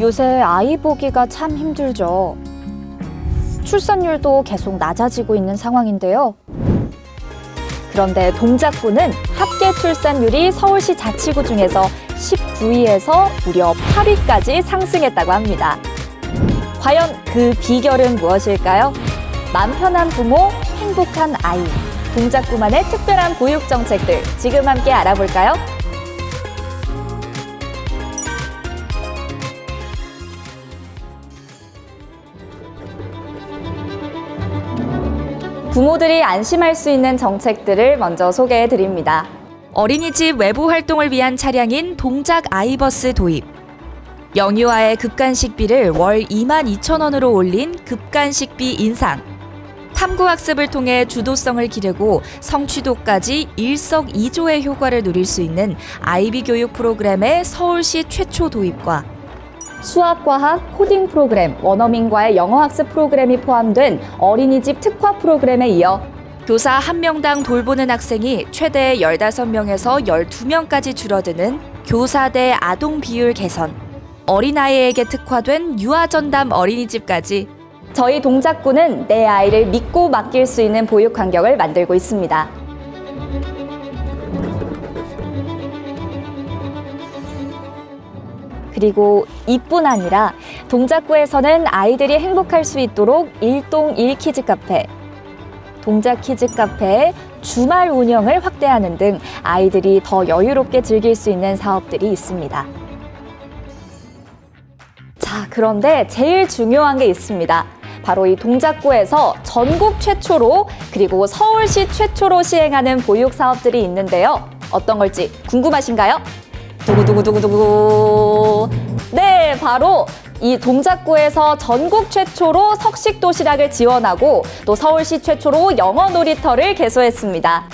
요새 아이 보기가 참 힘들죠. 출산율도 계속 낮아지고 있는 상황인데요. 그런데 동작구는 합계 출산율이 서울시 자치구 중에서 19위에서 무려 8위까지 상승했다고 합니다. 과연 그 비결은 무엇일까요? 맘 편한 부모, 행복한 아이. 동작구만의 특별한 보육 정책들 지금 함께 알아볼까요? 부모들이 안심할 수 있는 정책들을 먼저 소개해 드립니다. 어린이집 외부 활동을 위한 차량인 동작 아이버스 도입. 영유아의 급간식비를 월 2만 2천 원으로 올린 급간식비 인상. 탐구학습을 통해 주도성을 기르고 성취도까지 일석이조의 효과를 누릴 수 있는 아이비 교육 프로그램의 서울시 최초 도입과 수학과학, 코딩 프로그램, 원어민과의 영어 학습 프로그램이 포함된 어린이집 특화 프로그램에 이어 교사 한 명당 돌보는 학생이 최대 15명에서 12명까지 줄어드는 교사 대 아동 비율 개선, 어린아이에게 특화된 유아 전담 어린이집까지 저희 동작구는 내 아이를 믿고 맡길 수 있는 보육 환경을 만들고 있습니다. 그리고 이뿐 아니라 동작구에서는 아이들이 행복할 수 있도록 일동 일 키즈 카페, 동작 키즈 카페의 주말 운영을 확대하는 등 아이들이 더 여유롭게 즐길 수 있는 사업들이 있습니다. 자, 그런데 제일 중요한 게 있습니다. 바로 이 동작구에서 전국 최초로 그리고 서울시 최초로 시행하는 보육 사업들이 있는데요. 어떤 걸지 궁금하신가요? 두구두구두구두구. 네, 바로 이 동작구에서 전국 최초로 석식 도시락을 지원하고 또 서울시 최초로 영어 놀이터를 개소했습니다.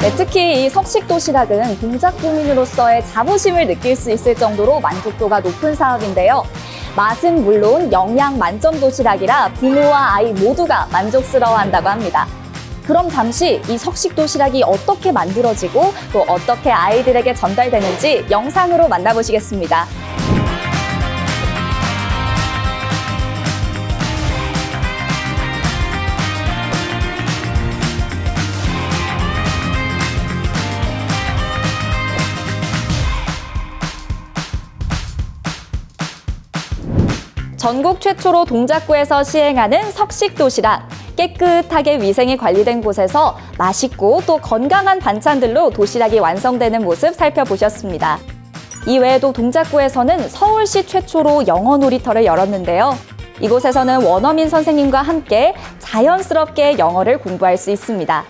네, 특히 이 석식 도시락은 동작 구민으로서의 자부심을 느낄 수 있을 정도로 만족도가 높은 사업인데요. 맛은 물론 영양 만점 도시락이라 부모와 아이 모두가 만족스러워한다고 합니다. 그럼 잠시 이 석식 도시락이 어떻게 만들어지고 또 어떻게 아이들에게 전달되는지 영상으로 만나보시겠습니다. 전국 최초로 동작구에서 시행하는 석식 도시락. 깨끗하게 위생이 관리된 곳에서 맛있고 또 건강한 반찬들로 도시락이 완성되는 모습 살펴보셨습니다. 이외에도 동작구에서는 서울시 최초로 영어 놀이터를 열었는데요. 이곳에서는 원어민 선생님과 함께 자연스럽게 영어를 공부할 수 있습니다.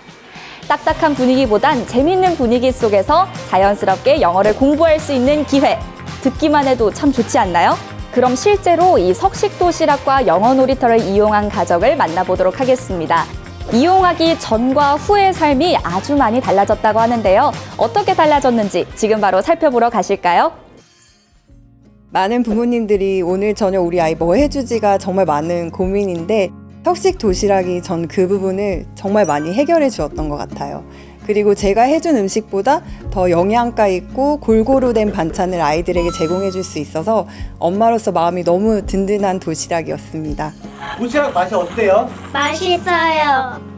딱딱한 분위기보단 재밌는 분위기 속에서 자연스럽게 영어를 공부할 수 있는 기회. 듣기만 해도 참 좋지 않나요? 그럼 실제로 이 석식 도시락과 영어 놀이터를 이용한 가정을 만나보도록 하겠습니다. 이용하기 전과 후의 삶이 아주 많이 달라졌다고 하는데요. 어떻게 달라졌는지 지금 바로 살펴보러 가실까요? 많은 부모님들이 오늘 저녁 우리 아이 뭐 해주지가 정말 많은 고민인데 혁식 도시락이 전 그 부분을 정말 많이 해결해 주었던 것 같아요. 그리고 제가 해준 음식보다 더 영양가 있고 골고루 된 반찬을 아이들에게 제공해 줄 수 있어서 엄마로서 마음이 너무 든든한 도시락이었습니다. 도시락 맛이 어때요? 맛있어요.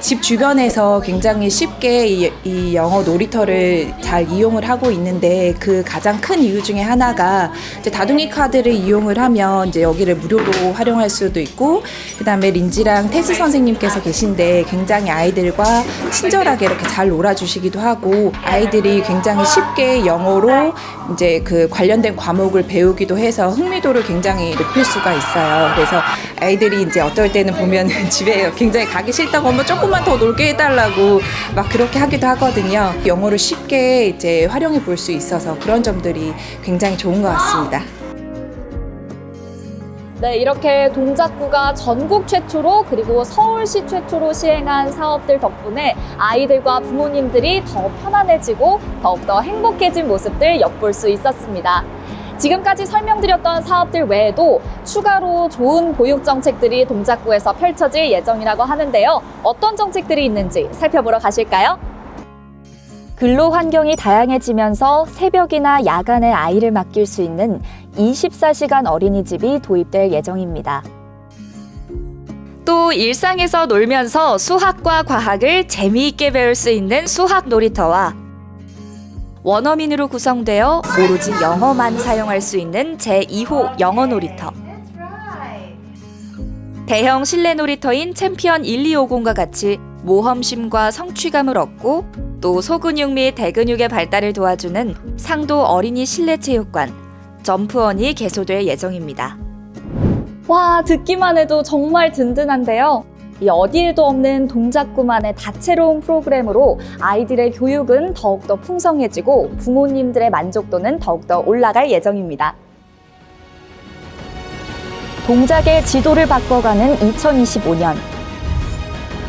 집 주변에서 굉장히 쉽게 이, 이 영어 놀이터를 잘 이용을 하고 있는데 그 가장 큰 이유 중에 하나가 이제 다둥이 카드를 이용을 하면 이제 여기를 무료로 활용할 수도 있고 그다음에 린지랑 테스 선생님께서 계신데 굉장히 아이들과 친절하게 이렇게 잘 놀아주시기도 하고 아이들이 굉장히 쉽게 영어로 이제 그 관련된 과목을 배우기도 해서 흥미도를 굉장히 높일 수가 있어요. 그래서 아이들이 이제 어떨 때는 보면 집에 굉장히 가기 싫다고 하면 조금만 더 놀게 해달라고 막 그렇게 하기도 하거든요. 영어를 쉽게 이제 활용해 볼 수 있어서 그런 점들이 굉장히 좋은 것 같습니다. 네, 이렇게 동작구가 전국 최초로 그리고 서울시 최초로 시행한 사업들 덕분에 아이들과 부모님들이 더 편안해지고 더욱더 행복해진 모습들 엿볼 수 있었습니다. 지금까지 설명드렸던 사업들 외에도 추가로 좋은 보육 정책들이 동작구에서 펼쳐질 예정이라고 하는데요. 어떤 정책들이 있는지 살펴보러 가실까요? 근로 환경이 다양해지면서 새벽이나 야간에 아이를 맡길 수 있는 24시간 어린이집이 도입될 예정입니다. 또 일상에서 놀면서 수학과 과학을 재미있게 배울 수 있는 수학 놀이터와 원어민으로 구성되어 오로지 영어만 사용할 수 있는 제2호 영어 놀이터. 대형 실내 놀이터인 챔피언 1250과 같이 모험심과 성취감을 얻고 또 소근육 및 대근육의 발달을 도와주는 상도 어린이 실내 체육관 점프원이 개소될 예정입니다. 와, 듣기만 해도 정말 든든한데요. 이 어디에도 없는 동작구만의 다채로운 프로그램으로 아이들의 교육은 더욱더 풍성해지고 부모님들의 만족도는 더욱더 올라갈 예정입니다. 동작의 지도를 바꿔가는 2025년.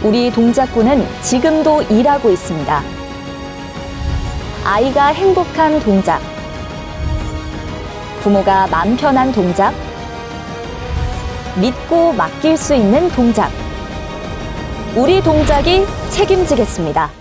우리 동작구는 지금도 일하고 있습니다. 아이가 행복한 동작. 부모가 맘 편한 동작. 믿고 맡길 수 있는 동작. 우리 동작이 책임지겠습니다.